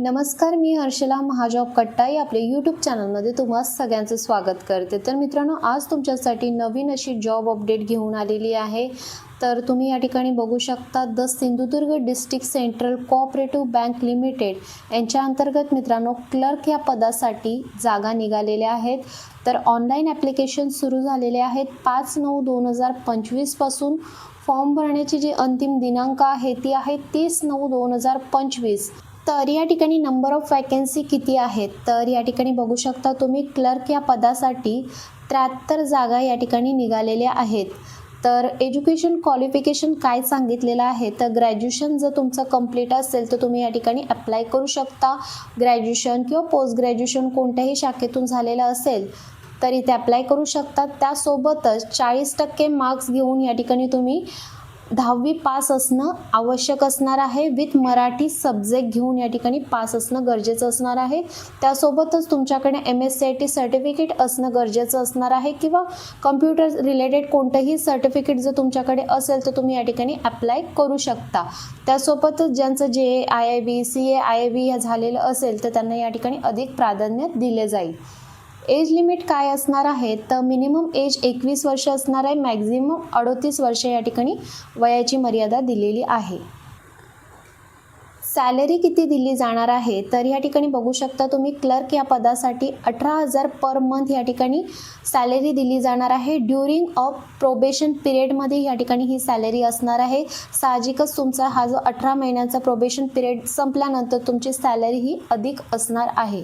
नमस्कार मी हर्षला महाजॉब कट्टाई. आपल्या यूट्यूब चॅनलमध्ये तुम्हा सगळ्यांचं स्वागत करते. तर मित्रांनो आज तुमच्यासाठी नवीन अशी जॉब अपडेट घेऊन आलेली आहे. तर तुम्ही या ठिकाणी बघू शकता the Sindhudurg district central cooperative bank limited यांच्या अंतर्गत मित्रांनो क्लर्क या पदासाठी जागा निघालेल्या आहेत. तर ऑनलाईन ॲप्लिकेशन सुरू झालेले आहेत. पाच नऊ दोन हजार पंचवीसपासून फॉर्म भरण्याची जी अंतिम दिनांक आहे ती आहे तीस नऊ दोन हजार पंचवीस. तर या ठिकाणी नंबर ऑफ वॅकन्सी किती आहेत? तर या ठिकाणी बघू शकता तुम्ही क्लर्क या पदासाठी त्र्याहत्तर जागा या ठिकाणी निघालेल्या आहेत. तर एज्युकेशन क्वालिफिकेशन काय सांगितलेलं आहे? तर ग्रॅज्युएशन जर तुमचं कंप्लीट असेल तर तुम्ही या ठिकाणी अप्लाय करू शकता. ग्रॅज्युएशन किंवा पोस्ट ग्रॅज्युएशन कोणत्याही शाखेतून झालेलं असेल तर इथे अप्लाय करू शकता. त्यासोबतच चाळीस टक्के मार्क्स घेऊन या ठिकाणी तुम्ही दहावी पास असणं आवश्यक असणार आहे. विथ मराठी सब्जेक्ट घेऊन या ठिकाणी पास असणं गरजेचं असणार आहे. त्यासोबतच तुमच्याकडे M S C I T certificate असणं गरजेचं असणार आहे किंवा कम्प्युटर रिलेटेड कोणतंही सर्टिफिकेट जर तुमच्याकडे असेल तर तुम्ही या ठिकाणी अप्लाय करू शकता. त्यासोबतच ज्यांचं J I I B C A I I B झालेलं असेल तर त्यांना या ठिकाणी अधिक प्राधान्य दिले जाईल. एज लिमिट काय असणार आहे? तर मिनिमम एज एकवीस वर्ष असणार आहे. मॅक्झिमम अडोतीस वर्ष या ठिकाणी वयाची मर्यादा दिलेली आहे. सॅलरी किती दिली जाणार आहे? तर या ठिकाणी बघू शकता तुम्ही क्लर्क या पदासाठी अठरा हजार पर मंथ या ठिकाणी सॅलरी दिली जाणार आहे. ड्युरिंग ऑफ प्रोबेशन पिरियडमध्ये या ठिकाणी ही सॅलरी असणार आहे. साहजिकच तुमचा हा जो अठरा महिन्याचा प्रोबेशन पिरियड संपल्यानंतर तुमची सॅलरी ही अधिक असणार आहे.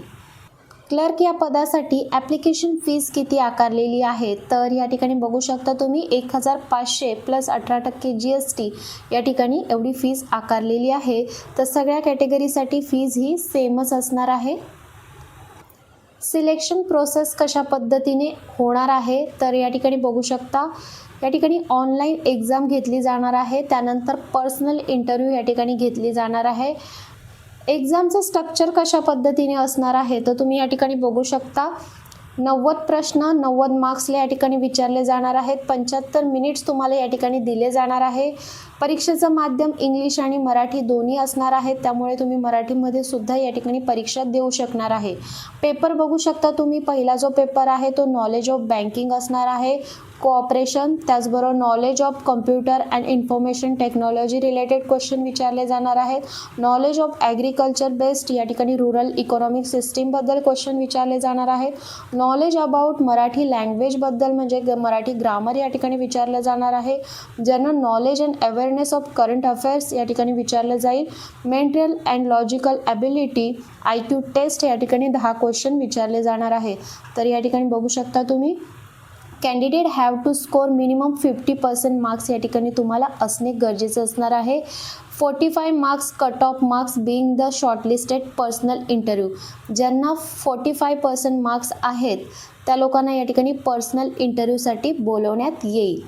क्लर्क या पदासाठी ॲप्लिकेशन फीज किती आकारलेली आहे? तर या ठिकाणी बघू शकता तुम्ही एक हजार पाचशे प्लस अठरा टक्के जी एस टी या ठिकाणी एवढी फीज आकारलेली आहे. तर सगळ्या कॅटेगरीसाठी फीज ही सेमच असणार आहे. सिलेक्शन प्रोसेस कशा पद्धतीने होणार आहे? तर या ठिकाणी बघू शकता या ठिकाणी ऑनलाईन एक्झाम घेतली जाणार आहे. त्यानंतर पर्सनल इंटरव्ह्यू या ठिकाणी घेतली जाणार आहे. एक्झामचं स्ट्रक्चर कशा पद्धतीने असणार आहे? तर तुम्ही या ठिकाणी बघू शकता नव्वद प्रश्न नव्वद मार्क्सला या ठिकाणी विचारले जाणार आहेत. पंच्याहत्तर मिनिट्स तुम्हाला या ठिकाणी दिले जाणार आहे. परीक्षेचं माध्यम इंग्लिश आणि मराठी दोन्ही असणार आहेत. त्यामुळे तुम्ही मराठीमध्ये सुद्धा या ठिकाणी परीक्षा देऊ शकणार आहे. पेपर बघू शकता तुम्ही. पहिला जो पेपर आहे तो नॉलेज ऑफ बँकिंग असणार आहे. कोऑपरेशन त्याचबरोबर knowledge of computer and information technology related question विचारले जाणार आहेत. नॉलेज ऑफ ॲग्रिकल्चर बेस्ड या ठिकाणी रुरल इकॉनॉमिक सिस्टीमबद्दल क्वेश्चन विचारले जाणार आहेत. नॉलेज अबाउट मराठी लँग्वेजबद्दल म्हणजे ग- मराठी ग्रामर या ठिकाणी विचारलं जाणार आहे. General knowledge and awareness of current affairs या ठिकाणी विचारलं जाईल. Mental and logical ability I Q test या ठिकाणी दहा क्वेश्चन विचारले जाणार आहे. तर या ठिकाणी बघू शकता तुम्ही. Candidate have to score minimum fifty percent marks या ठिकाणी तुम्हाला असणे गरजेचं असणार आहे. Forty five marks cut off marks being the shortlisted personal interview ज्यांना फोर्टी फाय पर्सेंट मार्क्स आहेत त्या लोकांना या ठिकाणी पर्सनल इंटरव्ह्यूसाठी बोलवण्यात येईल.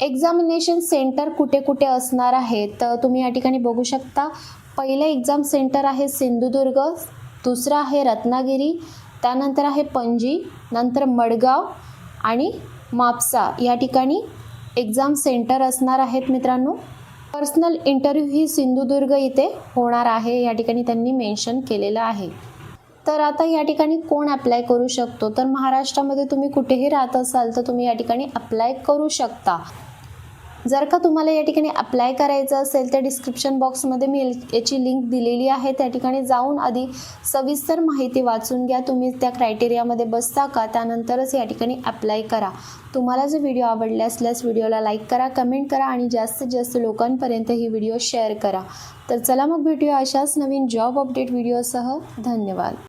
एक्झामिनेशन सेंटर कुठे कुठे असणार आहे? तर तुम्ही या ठिकाणी बघू शकता. पहिलं एक्झाम सेंटर आहे सिंधुदुर्ग दुसरं आहे रत्नागिरी त्यानंतर आहे पणजी नंतर मडगाव आणि मापसा या ठिकाणी एक्झाम सेंटर असणार आहेत मित्रांनो. पर्सनल इंटरव्ह्यू ही सिंधुदुर्ग इथे होणार आहे या ठिकाणी त्यांनी मेन्शन केलेलं आहे. तर आता या ठिकाणी कोण अप्लाय करू शकतो? तर महाराष्ट्रामध्ये तुम्ही कुठेही राहत असाल तर तुम्ही या ठिकाणी अप्लाय करू शकता. जर का तुम्हाला या ठिकाणी अप्लाय करायचं असेल तर डिस्क्रिप्शन बॉक्समध्ये मी याची लिंक दिलेली आहे. त्या ठिकाणी जाऊन आधी सविस्तर माहिती वाचून घ्या. तुम्ही त्या क्रायटेरियामध्ये बसता का? त्यानंतरच या ठिकाणी अप्लाय करा. तुम्हाला जर व्हिडिओ आवडले असल्यास व्हिडिओला लाईक करा कमेंट करा आणि जास्तीत जास्त लोकांपर्यंत ही व्हिडिओ शेअर करा. तर चला मग भेटूया अशाच नवीन जॉब अपडेट व्हिडिओसह धन्यवाद.